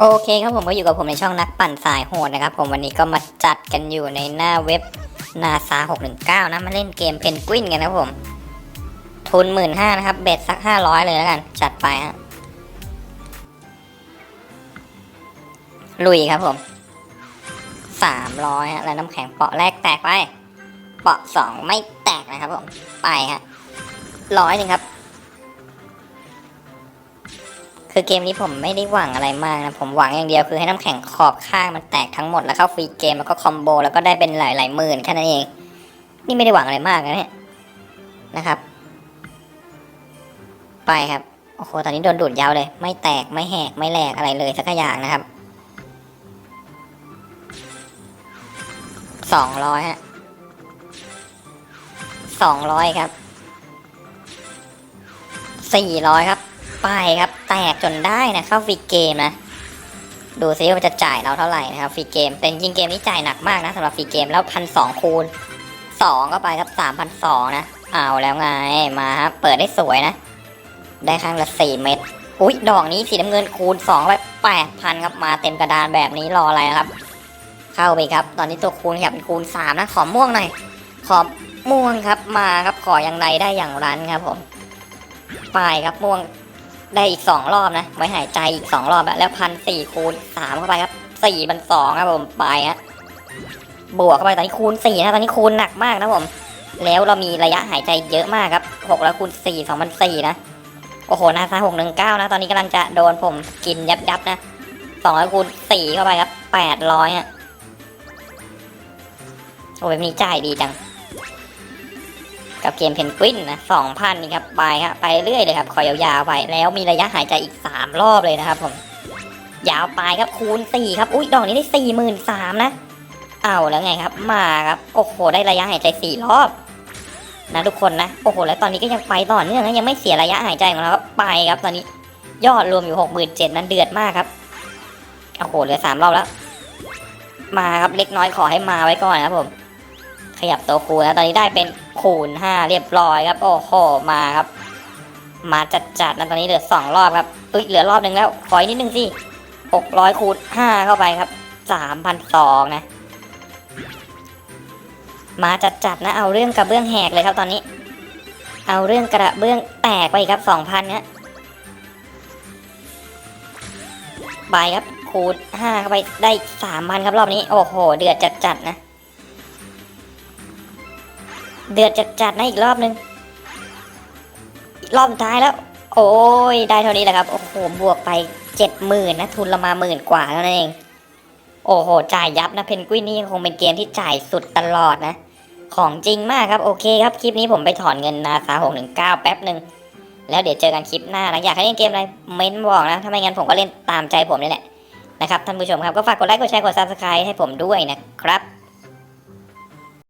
โอเคครับผมก็อยู่กับผมในช่องนักปั่นสายโหดนะครับผมวันนี้ก็มาจัดกันอยู่ในหน้าเว็บนาซา619นะมาเล่นเกมเพนกวินกันนะครับผม ทุนหมื่นห้านะครับ เบ็ดสักห้าร้อยเลยแล้วกัน จัดไปฮะลุยครับผมสามร้อยฮะแล้วน้ำแข็งเปาะแรกแตกไป เปาะสองไม่แตกนะครับผม ไปฮะร้อยหนึ่งครับ คือเกมนี้ผมไม่ได้หวังอะไรมากนะ ผมหวังอย่างเดียวคือให้น้ำแข็งขอบข้างมันแตกทั้งหมดแล้วเข้าฟรีเกมแล้วก็คอมโบแล้วก็ได้เป็นหลายๆหมื่นแค่นั้นเอง นี่ไม่ได้หวังอะไรมากนะเนี่ยนะครับ ไปครับ โอ้โห ตอนนี้โดนดูดยาวเลย ไม่แตกไม่แหกไม่แหลกอะไรเลยสักอย่างนะครับสองร้อยฮะสองร้อยครับสี่ร้อยครับ ไปครับ แตกจนได้นะเข้าฟรีเกมนะดูซิว่าจะจ่ายเราเท่าไหร่นะครับฟรีเกมเป็นจริงเกมนี้จ่ายหนักมากนะสำหรับฟรีเกมแล้วพันสองคูณสองก็ไปครับสามพันสองนะเอาแล้วไงมาครับเปิดได้สวยนะ ได้ข้งละสี่เม็ดอุ๊ยดอกนี้สีน้ำเงินคูณสองไปแปดพันครับมาเต็มกระดานแบบนี้รออะไรครับ เข้าไปครับ ตอนนี้ตัวคูณขยับเป็นคูณสามนะขอม่วงหน่อยขอม่วงครับมาครับขออย่างไรได้อย่างนั้นครับผมไปครับม่วง ได้อีกสองรอบนะ ไว้หายใจอีกสองรอบแล้วพันสี่คูณสามเข้าไปครับสี่พันสองครับผมไปฮะบวกเข้าไปตอนนี้คูณสี่นะตอนนี้คูณหนักมากนะผม แล้วเรามีระยะหายใจเยอะมากครับหกแล้วคูณสี่สองพันสี่นะโอ้โหนาซาหกหนึ่งเก้านะ ตอนนี้กำลังจะโดนผมกินยับยับนะสองร้อยคูณสี่เข้าไปครับแปดร้อยฮะโอ้แบบนี้จ่ายดีจัง กับเกมเพนกวินนะสองพันนี่ครับไปครับไปเรื่อยเลยครับ ขอยาวๆไปแล้วมีระยะหายใจอีกสามรอบเลยนะครับผมยาวไปครับคูณสี่ครับอุ้ยดอกนี้ได้สี่หมื่นสามนะ เอาแล้วไงครับ มาครับโอ้โหได้ระยะหายใจสี่รอบนะทุกคนนะโอ้โหแล้วตอนนี้ก็ยังไปต่อเนื่องนะยังไม่เสียระยะหายใจของเราครับไปครับตอนนี้ยอดรวมอยู่หกหมื่นเจ็ดนั้นเดือดมากครับโอ้โหเหลือสามรอบแล้ว มาครับเล็กน้อยขอให้มาไว้ก่อนครับผม ขยับตัวคูแล้วตอนนี้ได้เป็น คูณห้าเรียบร้อยครับโอ้โหมาครับ มาจัดๆนะตอนนี้เหลือสองรอบครับอุ้ยเหลือรอบหนึ่งแล้วขออีกนิดนึงสิหกร้อยคูณห้าเข้าไปครับสามพันสองนะ มาจัดๆนะ เอาเรื่องกระเบื้องแหกเลยครับตอนนี้ เอาเรื่องกระเบื้องแตกไปอีกครับสองพันเนี้ยไปครับคูณห้าเข้าไปได้สามพันครับรอบนี้ โอ้โห เดือดจัดๆนะ เดือดจัดๆนะอีกรอบนึงรอบท้ายแล้ว โอ้ยได้เท่านี้แหละครับ โอ้โห บวกไปเจ็ดหมื่นนะ ทุนเรามาหมื่นกว่าเท่านั้นเอง โอ้โห จ่ายยับนะ เพนกวินนี่คงเป็นเกมที่จ่ายสุดตลอดนะ ของจริงมากครับ โอเคครับ คลิปนี้ผมไปถอนเงินนาซาหกหนึ่งเก้าแป๊บหนึ่ง แล้วเดี๋ยวเจอกันคลิปหน้านะ อยากให้เล่นเกมอะไร เม้นบอกนะ ถ้าไม่งั้นผมก็เล่นตามใจผมนี่แหละนะครับท่านผู้ชมครับ ก็ฝากกดไลค์ กดแชร์ กดซับสไครต์ให้ผมด้วยนะครับ